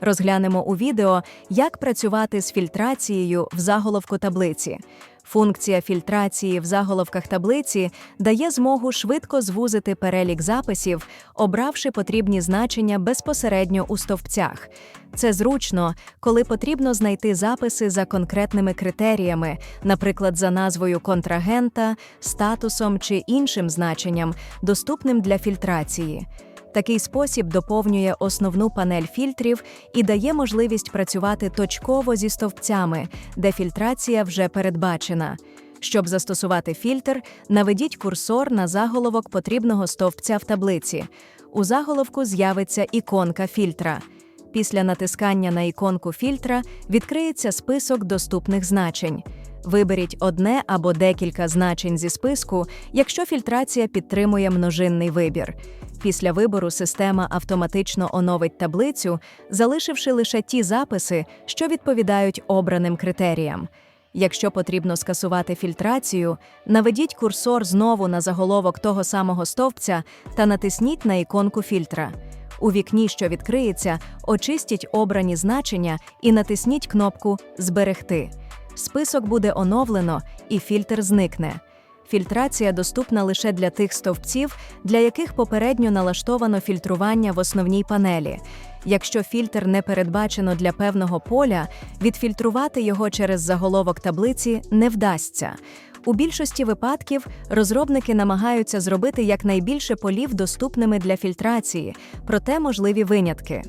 Розглянемо у відео, як працювати з фільтрацією в заголовку таблиці. Функція фільтрації в заголовках таблиці дає змогу швидко звузити перелік записів, обравши потрібні значення безпосередньо у стовпцях. Це зручно, коли потрібно знайти записи за конкретними критеріями, наприклад, за назвою контрагента, статусом чи іншим значенням, доступним для фільтрації. Такий спосіб доповнює основну панель фільтрів і дає можливість працювати точково зі стовпцями, де фільтрація вже передбачена. Щоб застосувати фільтр, наведіть курсор на заголовок потрібного стовпця в таблиці. У заголовку з'явиться іконка фільтра. Після натискання на іконку фільтра відкриється список доступних значень. Виберіть одне або декілька значень зі списку, якщо фільтрація підтримує множинний вибір. Після вибору система автоматично оновить таблицю, залишивши лише ті записи, що відповідають обраним критеріям. Якщо потрібно скасувати фільтрацію, наведіть курсор знову на заголовок того самого стовпця та натисніть на іконку фільтра. У вікні, що відкриється, очистіть обрані значення і натисніть кнопку Зберегти. Список буде оновлено і фільтр зникне. Фільтрація доступна лише для тих стовпців, для яких попередньо налаштовано фільтрування в основній панелі. Якщо фільтр не передбачено для певного поля, відфільтрувати його через заголовок таблиці не вдасться. У більшості випадків розробники намагаються зробити якнайбільше полів доступними для фільтрації, проте можливі винятки.